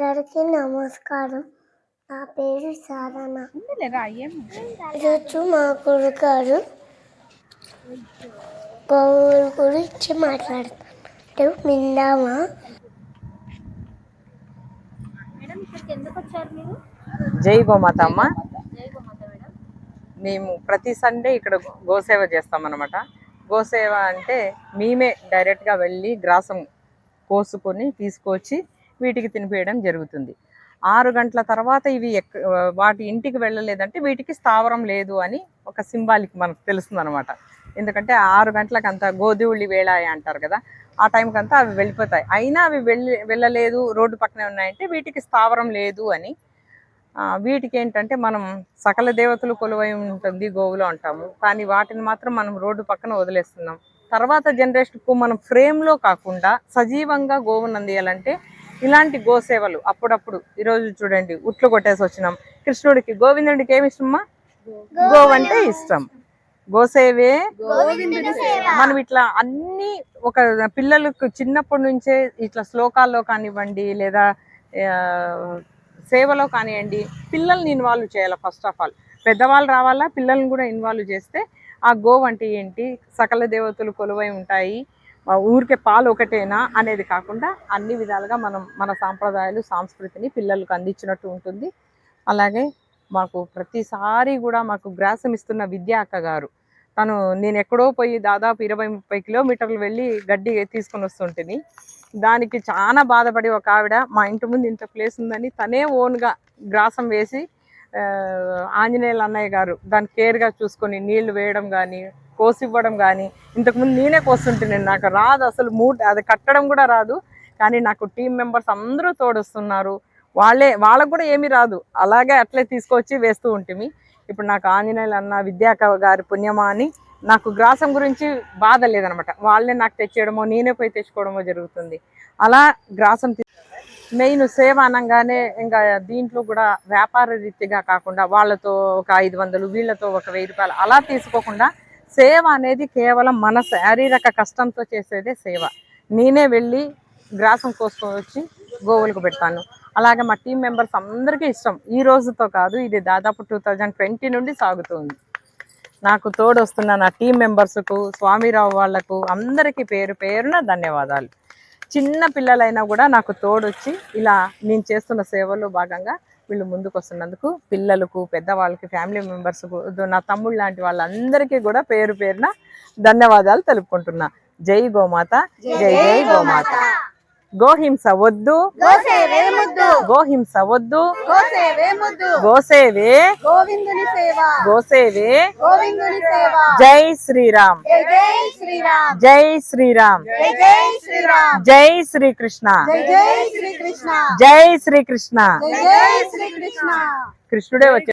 అందరికీ నమస్కారం. నా పేరు సాధన ఈరోజు మా గురుగారు గోవుల గురించి మాట్లాడుతారు విందామా? మేడం ఇక్కడికి ఎందుకు వచ్చారు మీరు? జై గోమాత. అమ్మ జై గోమాత మేడం. మేము ప్రతి సండే ఇక్కడ గోసేవ చేస్తామన్నమాట. గోసేవ అంటే మేమే డైరెక్ట్గా వెళ్ళి గ్రాసం కోసుకొని తీసుకొచ్చి వీటికి తినిపేయడం జరుగుతుంది. ఆరు గంటల తర్వాత ఇవి ఎక్ వాటి ఇంటికి వెళ్ళలేదంటే వీటికి స్థావరం లేదు అని ఒక సింబాలిక్ మనకు తెలుస్తుంది అనమాట ఎందుకంటే ఆరు గంటలకు అంత గోధువులి వేళ అంటారు కదా ఆ టైంకి అంతా అవి వెళ్ళిపోతాయి. అయినా అవి వెళ్ళి వెళ్ళలేదు రోడ్డు పక్కనే ఉన్నాయంటే వీటికి స్థావరం లేదు అని వీటికి ఏంటంటే మనం సకల దేవతలు కొలువై ఉంటుంది గోవులు అంటాము. కానీ వాటిని మాత్రం మనం రోడ్డు పక్కన వదిలేస్తున్నాం. తర్వాత జనరేషన్కు మనం ఫ్రేమ్లో కాకుండా సజీవంగా గోవును అందియాలంటే ఇలాంటి గోసేవలు అప్పుడప్పుడు ఈరోజు చూడండి ఉట్లు కొట్టేసి వచ్చినాం. కృష్ణుడికి గోవిందుడికి ఏమి ఇష్టమా గోవు అంటే ఇష్టం. గోసేవే. మనం ఇట్లా అన్ని ఒక పిల్లలకు చిన్నప్పటి నుంచే ఇట్లా శ్లోకాల్లో కానివ్వండి లేదా సేవలో కానివ్వండి పిల్లల్ని ఇన్వాల్వ్ చేయాలి ఫస్ట్ ఆఫ్ ఆల్ పెద్దవాళ్ళు రావాలా పిల్లల్ని కూడా ఇన్వాల్వ్ చేస్తే ఆ గోవు అంటే ఏంటి? సకల దేవతలు కొలువై ఉంటాయి. ఊరికే పాలు ఒకటేనా అనేది కాకుండా అన్ని విధాలుగా మనం మన సాంప్రదాయాలు సంస్కృతిని పిల్లలకు అందించినట్టు ఉంటుంది. అలాగే మాకు ప్రతిసారి కూడా మాకు గ్రాసం ఇస్తున్న విద్యా అక్క గారు. తను నేను ఎక్కడో పోయి దాదాపు ఇరవై ముప్పై కిలోమీటర్లు వెళ్ళి గడ్డి తీసుకొని వస్తుంటుంది దానికి చాలా బాధపడి ఒక ఆవిడ మా ఇంటి ముందు ఇంత ప్లేస్ ఉందని తనే ఓన్గా గ్రాసం వేసి ఆంజనేయులు అన్నయ్య గారు దాన్ని కేర్గా చూసుకొని నీళ్ళు వేయడం కానీ కోసి ఇవ్వడం కానీ ఇంతకుముందు నేనే కోస్తుంటే నాకు రాదు అసలు మూట అది కట్టడం కూడా రాదు. కానీ నాకు టీం మెంబర్స్ అందరూ తోడొస్తున్నారు. వాళ్ళే వాళ్ళకు కూడా ఏమీ రాదు. అలాగే అట్లే తీసుకొచ్చి వేస్తూ ఉంటుంది ఇప్పుడు నాకు ఆంజనేయులు అన్న విద్యాక గారి పుణ్యమా అని నాకు గ్రాసం గురించి బాధ లేదనమాట. వాళ్ళే నాకు తెచ్చేయడమో నేనే పోయి తెచ్చుకోవడమో జరుగుతుంది. అలా గ్రాసం మెయిన్ సేవ అనగానే ఇంకా దీంట్లో కూడా వ్యాపార రీతిగా కాకుండా వాళ్ళతో ఒక ఐదు వందలు వీళ్ళతో ఒక వెయ్యి రూపాయలు అలా తీసుకోకుండా సేవ అనేది కేవలం మన శారీరక కష్టంతో చేసేదే సేవ. నేనే వెళ్ళి గ్రాసం కోసుకొని వచ్చి గోవులకు పెడతాను. అలాగే మా టీం మెంబర్స్ అందరికీ ఇష్టం. ఈ రోజుతో కాదు ఇది దాదాపు టూ థౌజండ్ ట్వంటీ నుండి సాగుతుంది. నాకు తోడొస్తున్న నా టీం మెంబర్స్కు స్వామిరావు వాళ్ళకు అందరికీ పేరు పేరున ధన్యవాదాలు. చిన్న పిల్లలైనా కూడా నాకు తోడొచ్చి ఇలా నేను చేస్తున్న సేవలో భాగంగా వీళ్ళు ముందుకు వస్తున్నందుకు పిల్లలకు పెద్దవాళ్ళకి ఫ్యామిలీ మెంబర్స్కు నా తమ్ముళ్ళు లాంటి వాళ్ళందరికీ కూడా పేరు పేరున ధన్యవాదాలు తెలుపుకుంటున్నా. జై గోమాత జై జై గోమాత. గోహింస వద్దు. గోహింస వద్దు. గోసేవే గోవిందుని సేవ. గోసేవే. గోవిందుని సేవ. జై శ్రీరామ్. జై శ్రీరామ్. జై శ్రీరామ్. జై జై శ్రీరామ్. జై శ్రీకృష్ణ. జై శ్రీకృష్ణ. జై శ్రీకృష్ణ. జై జై శ్రీకృష్ణ. కృష్ణుడే వచ్చి